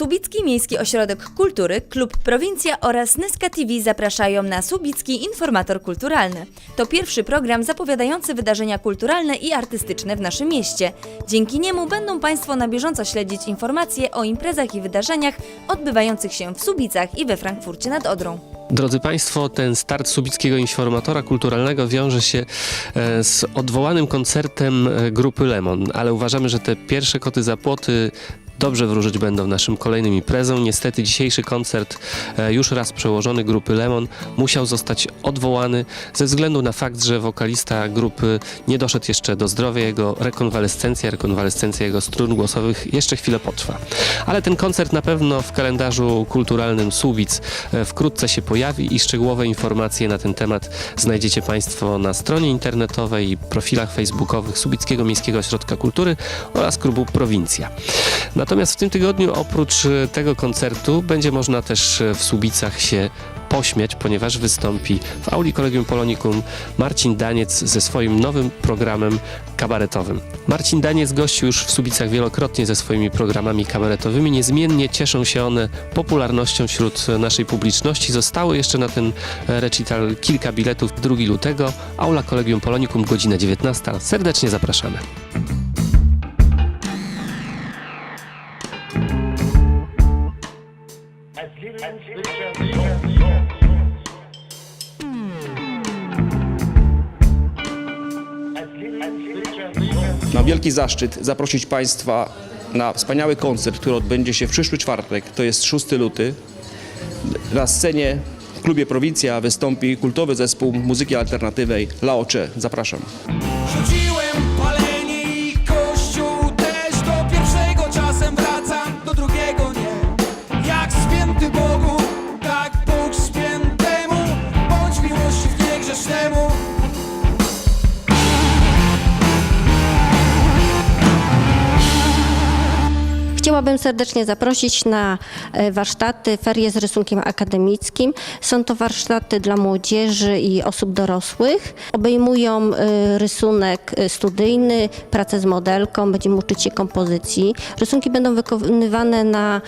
Subicki Miejski Ośrodek Kultury, Klub Prowincja oraz Nyska TV zapraszają na Subicki Informator Kulturalny. To pierwszy program zapowiadający wydarzenia kulturalne i artystyczne w naszym mieście. Dzięki niemu będą Państwo na bieżąco śledzić informacje o imprezach i wydarzeniach odbywających się w Subicach i we Frankfurcie nad Odrą. Drodzy Państwo, ten start Subickiego Informatora Kulturalnego wiąże się e, z odwołanym koncertem e, grupy Lemon, ale uważamy, że te pierwsze koty za płoty dobrze wróżyć będą naszym kolejnym imprezom. Niestety dzisiejszy koncert, e, już raz przełożony grupy Lemon, musiał zostać odwołany ze względu na fakt, że wokalista grupy nie doszedł jeszcze do zdrowia. Jego rekonwalescencja, rekonwalescencja jego strun głosowych jeszcze chwilę potrwa. Ale ten koncert na pewno w kalendarzu kulturalnym Subic e, wkrótce się pojawi i szczegółowe informacje na ten temat znajdziecie Państwo na stronie internetowej i profilach facebookowych Subickiego Miejskiego Ośrodka Kultury oraz klubu Prowincja. Natomiast w tym tygodniu oprócz e, tego koncertu będzie można też e, w Subicach się pośmiać, ponieważ wystąpi w auli Kolegium Polonikum Marcin Daniec ze swoim nowym programem kabaretowym. Marcin Daniec gościł już w Subicach wielokrotnie ze swoimi programami kabaretowymi. Niezmiennie cieszą się one popularnością wśród naszej publiczności. Zostało jeszcze na ten e, recital kilka biletów 2 lutego. Aula Kolegium Polonikum, godzina 19. Serdecznie zapraszamy. Wielki zaszczyt zaprosić Państwa na wspaniały koncert, który odbędzie się w przyszły czwartek, to jest 6 luty. Na scenie w klubie Prowincja wystąpi kultowy zespół muzyki alternatywnej Laocze. Zapraszam. Rzuciłem palenie i kościół też Do pierwszego czasem wracam, do drugiego nie Jak święty Bogu, tak Bóg świętemu Bądź miłości w niegrzesznemu Chciałabym serdecznie zaprosić na e, warsztaty Ferie z rysunkiem akademickim. Są to warsztaty dla młodzieży i osób dorosłych. Obejmują e, rysunek e, studyjny, pracę z modelką, będziemy uczyć się kompozycji. Rysunki będą wykonywane na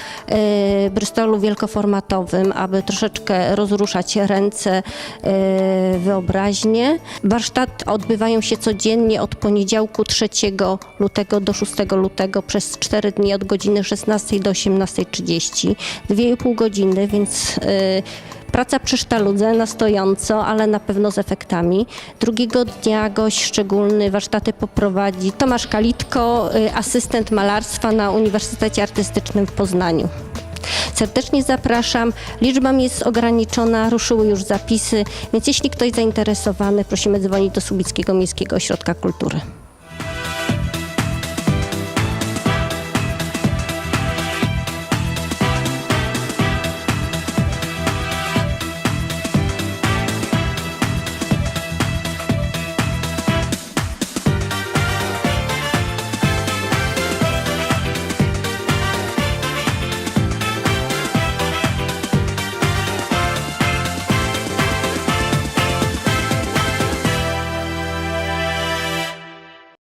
brystolu wielkoformatowym, aby troszeczkę rozruszać ręce, wyobraźnię. Warsztaty odbywają się codziennie od poniedziałku 3 lutego do 6 lutego przez 4 dni od godziny 16 do 18.30. 2,5 godziny, więc y, praca przy sztaludze na stojąco, ale na pewno z efektami. Drugiego dnia gość szczególny warsztaty poprowadzi Tomasz Kalitko, y, asystent malarstwa na Uniwersytecie Artystycznym w Poznaniu. Serdecznie zapraszam. Liczba jest ograniczona, ruszyły już zapisy, więc jeśli ktoś zainteresowany, prosimy dzwonić do Subickiego Miejskiego Ośrodka Kultury.